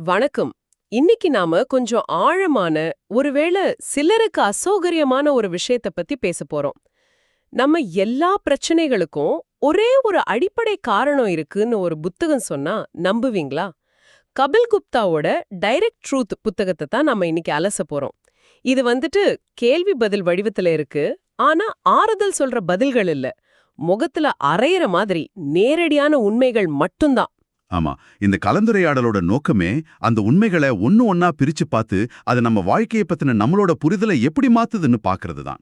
வணக்கம். இன்னைக்கு நாம கொஞ்சம் ஆழமான ஒருவேளை சிலருக்கு அசௌகரியமான ஒரு விஷயத்த பத்தி பேச போறோம். நம்ம எல்லா பிரச்சனைகளுக்கும் ஒரே ஒரு அடிப்படை காரணம் இருக்குன்னு ஒரு புத்தகம் சொன்னா நம்புவீங்களா? கபில் குப்தாவோட டைரக்ட் ட்ரூத் புத்தகத்தை தான் நம்ம இன்னைக்கு அலச போறோம். இது வந்துட்டு கேள்வி பதில் வடிவத்துல இருக்கு. ஆனா ஆறுதல் சொல்ற பதில்கள் இல்ல. முகத்துல அரையிற மாதிரி நேரடியான உண்மைகள் மட்டும்தான். ஆமா இந்த கலந்துரையாடலோட நோக்கமே அந்த உண்மைகளை ஒன்னு ஒன்னா பிரிச்சு பார்த்து அது நம்ம வாழ்க்கையை பத்தின நம்மளோட புரிதலை எப்படி மாத்துதுன்னு பாக்குறது தான்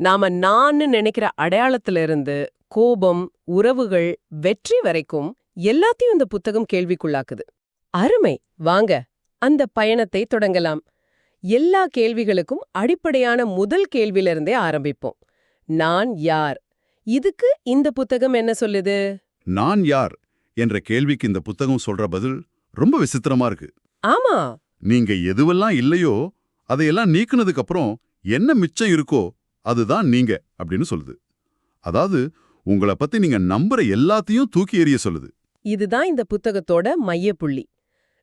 நாம நான்னு நினைக்கிற அடையாளத்துல இருந்து கோபம் உறவுகள் வெற்றி வரைக்கும் எல்லாத்தையும் இந்த புத்தகம் கேள்விக்குள்ளாக்குது. அருமை. வாங்க அந்த பயணத்தை தொடங்கலாம். எல்லா கேள்விகளுக்கும் அடிப்படையான முதல் கேள்வியிலிருந்தே ஆரம்பிப்போம். நான் யார்? இதுக்கு இந்த புத்தகம் என்ன சொல்லுது? நான் யார்? என்ற கேள்விக்கு இந்த புத்தகம் சொல்ற பதில் ரொம்ப விசித்திரமா இருக்கு. ஆமா. நீங்க எதுவெல்லாம் இல்லையோ அதையெல்லாம் நீக்குனதுக்கு அப்புறம் என்ன மிச்சம் இருக்கோ அதுதான் நீங்க அப்படின்னு சொல்லுது. அதாவது உங்களை பத்தி நீங்க நம்புற எல்லாத்தையும் தூக்கி எறிய சொல்லுது. இதுதான் இந்த புத்தகத்தோட மையப்புள்ளி.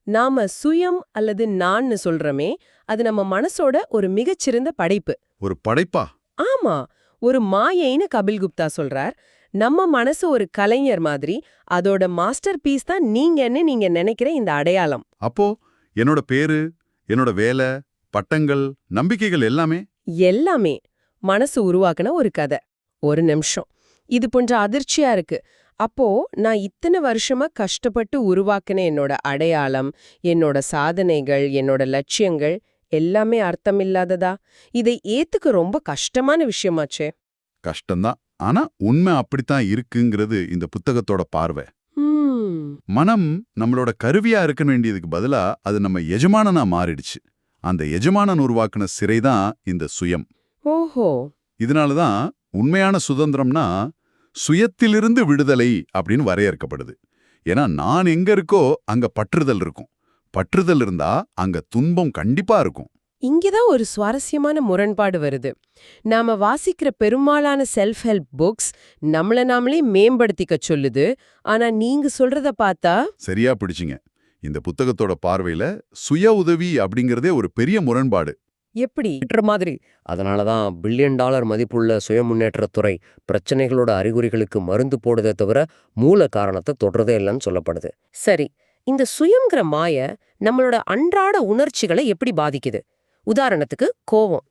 நாம சுயம் அல்லது நான்னு சொல்றமே அது நம்ம மனசோட ஒரு மிகச்சிறந்த படைப்பு. ஒரு படைப்பா? ஆமா. ஒரு மாயைன்னு கபில் குப்தா சொல்றார். நம்ம மனசு ஒரு கலைஞர் மாதிரி அதோட மாஸ்டர் பீஸ் தான் நீங்கன்னு நீங்க நினைக்கிற இந்த அடையாளம். அப்போ என்னோட பேரு என்னோட வேலை பட்டங்கள் நம்பிக்கைகள் எல்லாமே? எல்லாமே மனசு உருவாக்குன ஒரு கதை. ஒரு நிமிஷம். இது கொஞ்சம் அதிர்ச்சியா இருக்கு. அப்போ நான் இத்தனை வருஷமா கஷ்டப்பட்டு உருவாக்கின என்னோட அடையாளம் என்னோட சாதனைகள் என்னோட லட்சியங்கள் எல்லாமே அர்த்தமில்லாததா? இதை ஏத்துக்க ரொம்ப கஷ்டமான விஷயமாச்சே. கஷ்டம்தான். ஆனா உண்மை அப்படித்தான் இருக்குங்கிறது இந்த புத்தகத்தோட பார்வை. மனம் நம்மளோட கருவியா இருக்க வேண்டியதுக்கு பதிலா அது நம்ம எஜமானனா மாறிடுச்சு. அந்த எஜமானன் உருவாக்குன சிறைதான் இந்த சுயம். ஓஹோ. இதனாலதான் உண்மையான சுதந்திரம்னா சுயத்திலிருந்து விடுதலை அப்படின்னு வரையறுக்கப்படுது. ஏன்னா நான் எங்க இருக்கோ அங்க பற்றுதல் இருக்கும். பற்றுதல் இருந்தா அங்க துன்பம் கண்டிப்பா இருக்கும். இங்கதான் ஒரு சுவாரஸ்யமான முரண்பாடு வருது. நாம வாசிக்கிற பெரும்பாலான செல்ஃப் ஹெல்ப் புக்ஸ் நம்மள நாமளே மேம்படுத்திக்க சொல்லுது. ஆனா நீங்க சொல்றத பார்த்தா சரியா பிடிச்சிங்க. இந்த புத்தகத்தோட பார்வையில சுய உதவி அப்படிங்கறதே ஒரு பெரிய முரண்பாடு. எப்படி? மாதிரி. அதனால தான் பில்லியன் டாலர் மதிப்புள்ள சுய முன்னேற்றத் துறை பிரச்சனைகளோட அறிகுறிகளுக்கு மருந்து போடுதே தவிர மூல காரணத்தை தொடரதே இல்லைன்னு சொல்லப்படுது. சரி இந்த சுயங்கிற மாய நம்மளோட அன்றாட உணர்ச்சிகளை எப்படி பாதிக்குது? உதாரணத்துக்கு கோவம்.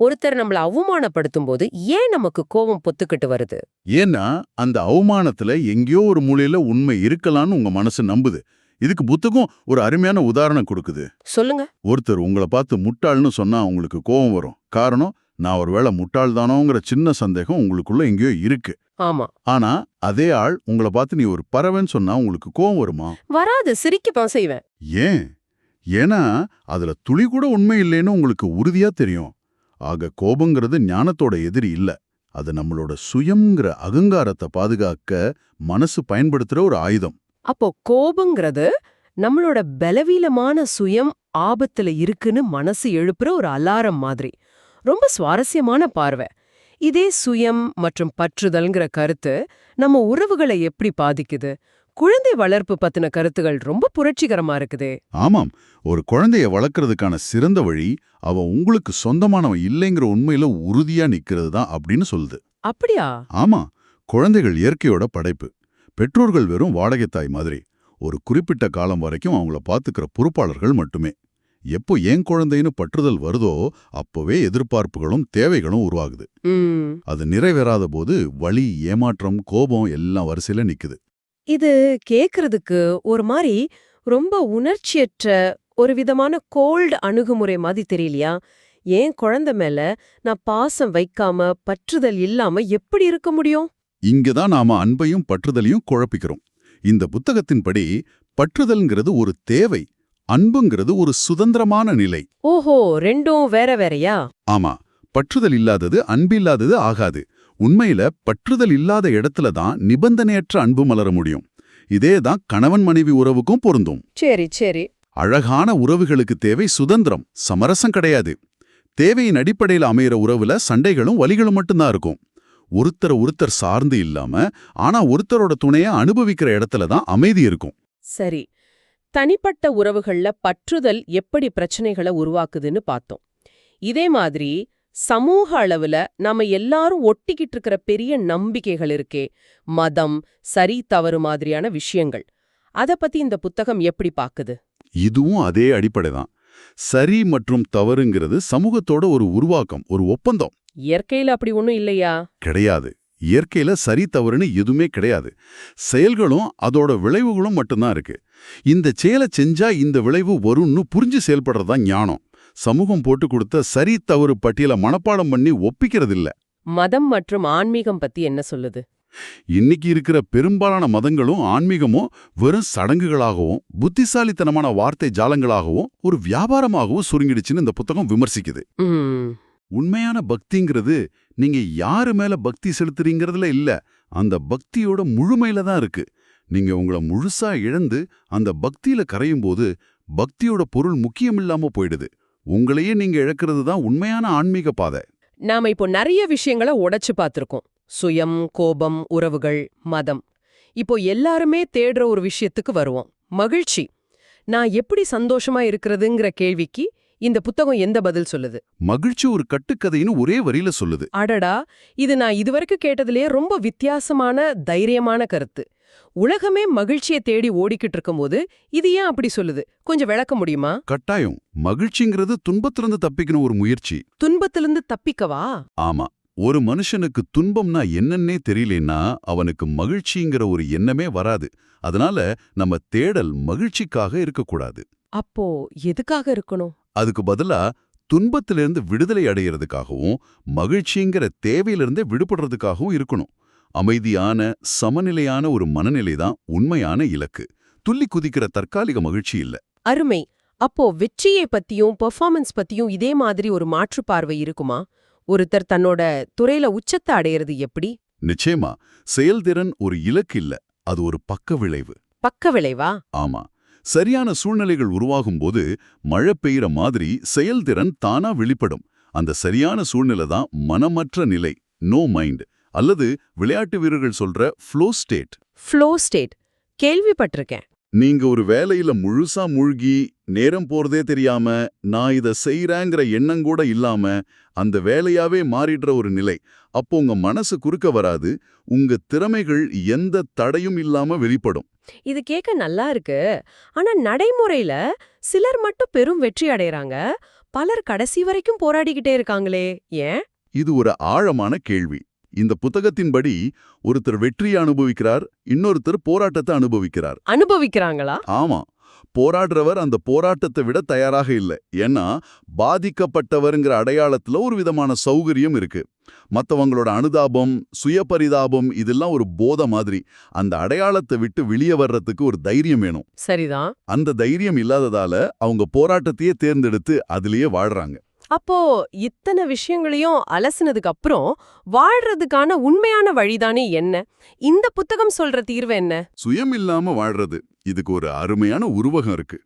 ஒருத்தர் நம்மள அவமானப்படுத்தும் போது ஏன் நமக்கு கோவம் பொத்துக்கிட்டு வருது? ஏன்னா அந்த அவமானத்துல எங்கேயோ ஒரு மூலையில உண்மை இருக்கலாம்னு உங்க மனசு நம்புது. இதுக்கு புத்தகம் ஒரு அருமையான உதாரணம் கொடுக்குது. சொல்லுங்க. ஒருத்தர் உங்களை பார்த்து முட்டாள்னு சொன்னா உங்களுக்கு கோபம் வரும். காரணம் நான் ஒருவேளை முட்டாள் தானோங்கிற சின்ன சந்தேகம் உங்களுக்குள்ள எங்கேயோ இருக்கு. ஆமா. ஆனா அதே ஆள் உங்களை பார்த்து நீ ஒரு பறவைன்னு சொன்னா உங்களுக்கு கோபம் வருமா? வராது சிரிக்கத்தான் செய்வேன். ஏன்? ஏன்னா அதுல துளி கூட உண்மை இல்லைன்னு உங்களுக்கு உறுதியா தெரியும். ஆக கோபங்கிறது ஞானத்தோட எதிரி இல்ல. அது நம்மளோட சுயம்ங்கிற அகங்காரத்தை பாதுகாக்க மனசு பயன்படுத்துற ஒரு ஆயுதம். அப்போ கோபங்கிறது நம்மளோட பலவீனமான சுயம் ஆபத்துல இருக்குன்னு மனசு எழுப்புற ஒரு அலாரம் மாதிரி. ரொம்ப சுவாரஸ்யமான பார்வை. இதே சுயம் மற்றும் பற்றுதல்ங்கிற கருத்து நம்ம உறவுகளை எப்படி பாதிக்குது? குழந்தை வளர்ப்பு பத்தின கருத்துகள் ரொம்ப புரட்சிகரமா இருக்குதே. ஆமாம். ஒரு குழந்தைய வளர்க்கறதுக்கான சிறந்த வழி அவன் உங்களுக்கு சொந்தமானவன் இல்லைங்கிற உண்மையில உறுதியா நிக்கிறது தான் அப்படின்னு சொல்லுது. அப்படியா? ஆமா. குழந்தைகள் இயற்கையோட படைப்பு. பெற்றோர்கள் வெறும் வாடகைத்தாய் மாதிரி. ஒரு குறிப்பிட்ட காலம் வரைக்கும் அவங்கள பாத்துக்கிற பொறுப்பாளர்கள் மட்டுமே. எப்போ ஏன் குழந்தைன்னு பற்றுதல் வருதோ அப்போவே எதிர்பார்ப்புகளும் தேவைகளும் உருவாகுது. அது நிறைவேறாத போது வலி ஏமாற்றம் கோபம் எல்லாம் வரிசையில நிக்குது. இது கேக்குறதுக்கு ஒரு மாதிரி ரொம்ப உணர்ச்சியற்ற ஒரு விதமான கோல்டு அணுகுமுறை மாதிரி தெரியலையா? ஏன் குழந்தை மேல நான் பாசம் வைக்காம பற்றுதல் இல்லாம எப்படி இருக்க முடியும்? இங்கதான் நாம அன்பையும் பற்றுதலையும் குழப்பிக்கிறோம். இந்த புத்தகத்தின்படி பற்றுதல்ங்கிறது ஒரு தேவை அன்புங்கிறது ஒரு சுதந்திரமான நிலை. ஓஹோ ரெண்டும் வேற வேறயா? ஆமா பற்றுதல் இல்லாதது அன்பில்லாதது ஆகாது. உண்மையில பற்றுதல் இல்லாத இடத்துல தான் நிபந்தனையற்ற அன்பு மலர முடியும். இதே தான் கணவன் மனைவி உறவுக்கும் பொருந்தும். சரி சரி. அழகான உறவுகளுக்கு தேவை சுதந்திரம் சமரசம் கிடையாது. தேவையின் அடிப்படையில் அமையிற உறவுல சண்டைகளும் வலிகளும் மட்டும்தான் இருக்கும். ஒருத்தரை ஒருத்தர் சார்ந்து இல்லாம ஆனா ஒருத்தரோட துணைய அனுபவிக்கிற இடத்துல தான் அமைதி இருக்கும். சரி. தனிப்பட்ட உறவுகள்ல பற்றுதல் எப்படி பிரச்சனைகளை உருவாக்குதுன்னு பார்த்தோம். இதே மாதிரி சமூக அளவுல நாம எல்லாரும் ஒட்டிக்கிட்டு இருக்கிற பெரிய நம்பிக்கைகள் இருக்கே. மதம் சரி தவறு மாதிரியான விஷயங்கள். அத பத்தி இந்த புத்தகம் எப்படி பாக்குது? இதுவும் அதே அடிப்படை தான். சரி மற்றும் தவறுங்கிறது சமூகத்தோட ஒரு உருவாக்கம் ஒரு ஒப்பந்தம். இயற்கையில அப்படி ஒண்ணும் இல்லையா? கிடையாது. இயற்கையில சரி தவறுன்னு எதுவுமே கிடையாது. செயல்களும் அதோட விளைவுகளும் மட்டும்தான் இருக்கு. இந்த செயலை செஞ்சா இந்த விளைவு வரும்னு புரிஞ்சு செயல்படுறதுதான் ஞானம். சமூகம் போட்டு கொடுத்த சரி தவறு பட்டியலை மனப்பாடம் பண்ணி ஒப்பிக்கிறது இல்ல மதம் மற்றும் ஆன்மீகம் பத்தி என்ன சொல்லுது? இன்னைக்கு இருக்கிற பெரும்பாலான மதங்களும் ஆன்மீகமும் வெறும் சடங்குகளாகவும் புத்திசாலித்தனமான வார்த்தை ஜாலங்களாகவும் ஒரு வியாபாரமாகவும் சுருங்கிடுச்சுன்னு இந்த புத்தகம் விமர்சிக்குது. உண்மையான பக்திங்கிறது நீங்க யாரு மேல பக்தி செலுத்துறீங்கிறதுல இல்ல அந்த பக்தியோட முழுமையில தான் இருக்கு. நீங்க உங்களை முழுசா இழந்து அந்த பக்தியில கரையும் போது பக்தியோட பொருள் முக்கியமில்லாம போயிடுது. உங்களையே நீங்க இழக்கிறது தான் உண்மையான ஆன்மீக பாதை. நாம இப்போ நிறைய விஷயங்களை உடைச்சு பார்த்திருக்கோம். சுயம் கோபம் உறவுகள் மதம். இப்போ எல்லாருமே தேடுற ஒரு விஷயத்துக்கு வருவோம். மகிழ்ச்சி. நான் எப்படி சந்தோஷமா இருக்கிறதுங்கிற கேள்விக்கு இந்த புத்தகம் எந்த பதில் சொல்லுது? மகிழ்ச்சி ஒரு கட்டுக்கதைன்னு ஒரே வரியில சொல்லுது. அடடா! இது நான் இதுவரைக்கும் கேட்டதிலேயே ரொம்ப வித்தியாசமான தைரியமான கருத்து. உலகமே மகிழ்ச்சியை தேடி ஓடிக்கிட்டு இருக்கும்போது இது ஏன் அப்படி சொல்லுது? கொஞ்சம் விளக்க முடியுமா? கட்டாயம். மகிழ்ச்சிங்கிறது துன்பத்திலிருந்து தப்பிக்கணும் ஒரு முயற்சி. துன்பத்திலிருந்து தப்பிக்கவா? ஆமா. ஒரு மனுஷனுக்கு துன்பம்னா என்னன்னே தெரியலேன்னா அவனுக்கு மகிழ்ச்சிங்கிற ஒரு எண்ணமே வராது. அதனால நம்ம தேடல் மகிழ்ச்சிக்காக இருக்கக்கூடாது. அப்போ எதுக்காக இருக்கணும்? அதுக்கு பதிலா துன்பத்திலிருந்து விடுதலை அடையிறதுக்காகவும் மகிழ்ச்சிங்கிற தேவையிலிருந்தே விடுபடுறதுக்காகவும் இருக்கணும். அமைதியான சமநிலையான ஒரு மனநிலை தான் உண்மையான இலக்கு. துள்ளி குதிக்கிற தற்காலிக மகிழ்ச்சி இல்ல. அருமை. அப்போ வெற்றியை பத்தியும் பெர்ஃபார்மன்ஸ் பத்தியும் இதே மாதிரி ஒரு மாற்று பார்வை இருக்குமா? ஒருத்தர் தன்னோட துறையில உச்சத்தை அடையிறது எப்படி? நிச்சயமா. செயல்திறன் ஒரு இலக்கு இல்ல. அது ஒரு பக்க விளைவு. பக்க விளைவா? ஆமா. சரியான சூழ்நிலைகள் உருவாகும்போது மழை பெய்யற மாதிரி செயல்திறன் தானா வெளிப்படும். அந்த சரியான சூழ்நிலை தான் மனமற்ற நிலை நோ மைண்ட் அல்லது விளையாட்டு வீரர்கள் சொல்ற ஃப்ளோ ஸ்டேட் ஃப்ளோ ஸ்டேட் கேள்விப்பட்டிருக்கேன். நீங்க ஒரு வேலையில முழுசா மூழ்கி நேரம் போறதே தெரியாம நான் இத செய்யறேங்கிற எண்ணம் கூட இல்லாம அந்த வேலையாவே மாறிடுற ஒரு நிலை. அப்போ உங்க மனசு குறுக்க வராது உங்க திறமைகள் எந்த தடையும் இல்லாம வெளிப்படும். இது கேட்க நல்லா இருக்கு. ஆனா நடைமுறையில சிலர் மட்டும் பெரும் வெற்றி அடையறாங்க பலர் கடைசி வரைக்கும் போராடிக்கிட்டே இருக்காங்களே ஏன்? இது ஒரு ஆழமான கேள்வி. இந்த புத்தகத்தின்படி ஒருத்தர் வெற்றியை அனுபவிக்கிறார் இன்னொருத்தர் போராட்டத்தை அனுபவிக்கிறார். அனுபவிக்கிறாங்களா? ஆமா. போராடுறவர் அந்த போராட்டத்தை விட தயாராக இல்லை. ஏன்னா பாதிக்கப்பட்டவருங்கிற அடையாளத்துல ஒரு விதமான சௌகரியம் இருக்கு. மத்தவங்களோட அனுதாபம் சுயபரிதாபம் இதெல்லாம் ஒரு போத மாதிரி. அந்த அடையாளத்தை விட்டு வெளியே வர்றதுக்கு ஒரு தைரியம் வேணும். சரிதான். அந்த தைரியம் இல்லாததால அவங்க போராட்டத்தையே தேர்ந்தெடுத்து அதிலேயே வாழ்றாங்க. அப்போ இத்தனை விஷயங்களையும் அலசினதுக்கு அப்புறம் வாழ்றதுக்கான உண்மையான வழிதானே என்ன? இந்த புத்தகம் சொல்ற தீர்வு என்ன? சுயம் இல்லாம வாழ்றது. இதுக்கு ஒரு அருமையான உருவகம் இருக்கு.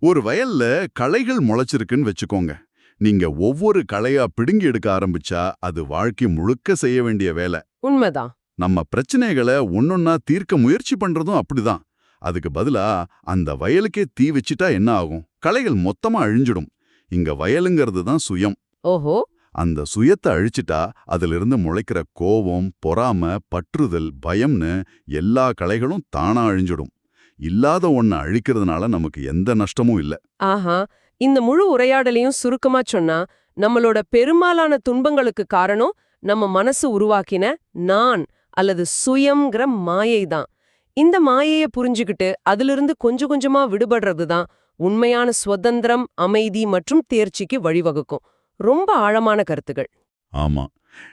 ஒரு வயல்ல களைகள் முளைச்சிருக்குன்னு வச்சுக்கோங்க. நீங்க ஒவ்வொரு களையா பிடுங்கி எடுக்க ஆரம்பிச்சா அது வாழ்க்கை முழுக்க செய்ய வேண்டிய வேலை. உண்மைதான். நம்ம பிரச்சனைகளை ஒன்னொன்னா தீர்க்க முயற்சி பண்றதும் அப்படிதான். அதுக்கு பதிலா அந்த வயலுக்கே தீ வச்சிட்டா என்ன ஆகும்? களைகள் மொத்தமா அழிஞ்சிடும். இங்க வயலுங்கிறது தான் சுயம். ஓஹோ. அந்த சுயத்தை அழிச்சிட்டா அதிலிருந்து முளைக்கிற கோபம் பொறாம பற்றுதல் பயம்னு எல்லா களைகளும் தானா அழிஞ்சிடும். இல்லாத ஒன்ன அழிக்கிறதுனால நமக்கு எந்த நஷ்டமும் இல்ல. ஆஹா. இந்த முழு உரையாடலையும் சுருக்கமா சொன்னா நம்மளோட பெரும்பாலான துன்பங்களுக்கு காரணம் நம்ம மனசு உருவாக்கின நான் அல்லது சுயம்ங்கிற மாயை தான் இந்த மாயைய புரிஞ்சுக்கிட்டு அதிலிருந்து கொஞ்சம் கொஞ்சமா விடுபடுறது தான் உண்மையான சுதந்திரம் அமைதி மற்றும் தேர்ச்சிக்கு வழிவகுக்கும். ரொம்ப ஆழமான கருத்துகள் ஆமா.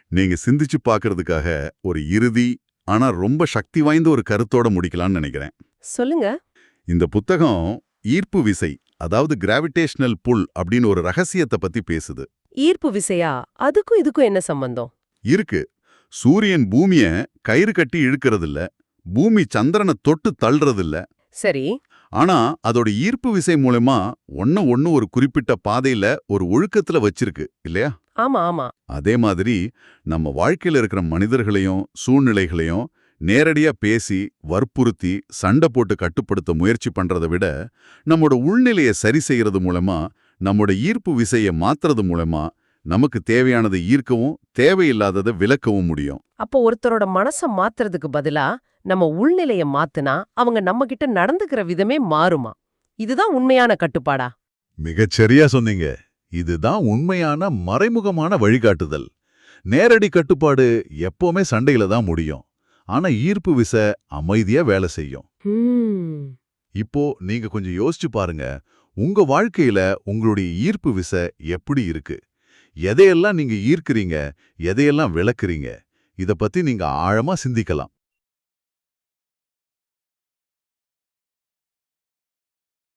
நீங்க சிந்திச்சு பார்க்கறதுக்காக ஒரு இறுதி ஆனா ரொம்ப சக்தி வாய்ந்த ஒரு கருத்தோட முடிக்கலாம்னு நினைக்கிறேன். சொல்லுங்க. இந்த புத்தகம் ஈர்ப்பு விசை அதாவது கிராவிடேஷனல் புல் அப்படின்னு ஒரு ரகசியத்தை பத்தி பேசுது. ஈர்ப்பு விசையா? அதுக்கும் இதுக்கும் என்ன சம்பந்தம்? இருக்கு. சூரியன் பூமிய கயிறு கட்டி இழுக்கறதில்ல. பூமி சந்திரனை தொட்டு தள்ளுறதில்ல. சரி. ஆனா அதோட ஈர்ப்பு விசை மூலமா ஒன்ன ஒண்ணு ஒரு குறிப்பிட்ட பாதையில ஒரு ஒழுக்கத்துல வச்சிருக்கு இல்லையா? ஆமா ஆமா. அதே மாதிரி நம்ம வாழ்க்கையில இருக்கிற மனிதர்களையும் சூழ்நிலைகளையும் நேரடியா பேசி வற்புறுத்தி சண்டை போட்டு கட்டுப்படுத்த முயற்சி பண்றதை விட நம்மோட உள்நிலையை சரி செய்யறது மூலமா நம்மோட ஈர்ப்பு விசையை மாத்துறது மூலமா நமக்கு தேவையானதை ஈர்க்கவும் தேவையில்லாததை விலக்கவும் முடியும். அப்போ ஒருத்தரோட மனச மாத்துறதுக்கு பதிலா நம்ம உள்நிலைய மாத்துனா அவங்க நம்ம கிட்ட நடந்துக்கிற விதமே மாறுமா? இதுதான் உண்மையான கட்டுப்பாடா? மிகச்சரியா சொன்னீங்க. இதுதான் உண்மையான மறைமுகமான வழிகாட்டுதல். நேரடி கட்டுப்பாடு எப்பவுமே சண்டையில தான் முடியும். ஆனா ஈர்ப்பு விசை அமைதியா வேலை செய்யும். இப்போ நீங்க கொஞ்சம் யோசிச்சு பாருங்க. உங்க வாழ்க்கையில உங்களுடைய ஈர்ப்பு விசை எப்படி இருக்கு? எதையெல்லாம் நீங்க ஈர்க்கிறீங்க? எதையெல்லாம் விளக்குறீங்க? இத பத்தி நீங்க ஆழமா சிந்திக்கலாம்.